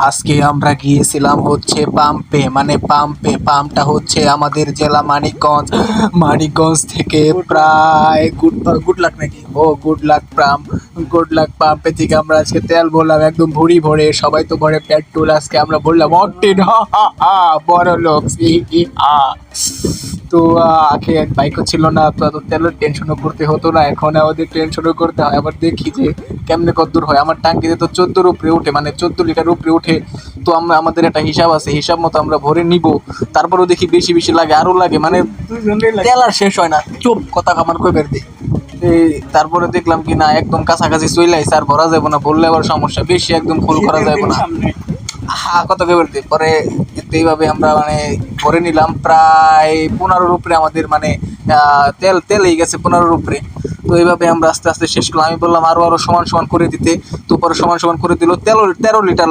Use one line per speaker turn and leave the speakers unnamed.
আজকে আমরা গিয়েছিলাম হচ্ছে পাম্পে মানে পাম্পে। পাম্পটা হচ্ছে আমাদের জেলা মানিকগঞ্জ। মানিকগঞ্জ থেকে প্রায় গুড গুড লাক নাকি? ও, good luck pump. Good luck পাম্পে থেকে আমরা আজকে তেল ভরলাম, একদম ভুড়ি ভরে। সবাই তো ভরে পেট্রোল আজকে আমরা বললাম অকটেন হা হা হা বড় লোক হি হি হা তো আহ, আগে বাইকও ছিল না তো এত তেলের টেনশনও করতে হতো না। এখন আমাদের টেনশনও করতে হয়। আবার দেখি যে কেমনে কত দূর হয়। আমার টাঙ্কিতে তো চোদ্দোর উপরে ওঠে মানে চোদ্দ লিটার উপরে ওঠে তো আমরা আমাদের একটা হিসাব আছে হিসাব মতো আমরা ভরে নিব। তারপরেও দেখি বেশি বেশি লাগে আরও লাগে। মানে তেল আর শেষ হয় না। চুপ কথা আমার কই বের দিই তারপরে দেখলাম কি না একদম কাছাকাছি চলে আইসে আর ভরা যাবে না। বললে আবার সমস্যা। বেশি একদম ফুল করা যাবে না। হা কত বলতে পরে কিন্তু এইভাবে আমরা মানে ভরে নিলাম। প্রায় পনেরোর উপরে আমাদের মানে তেল তেল হয়ে গেছে পনেরোর উপরে। তো এইভাবে আমরা আস্তে আস্তে শেষ করলাম। আমি বললাম আরও আরও সমান সমান করে দিতে। তো পরে সমান সমান করে দিল। তেরো তেরো লিটার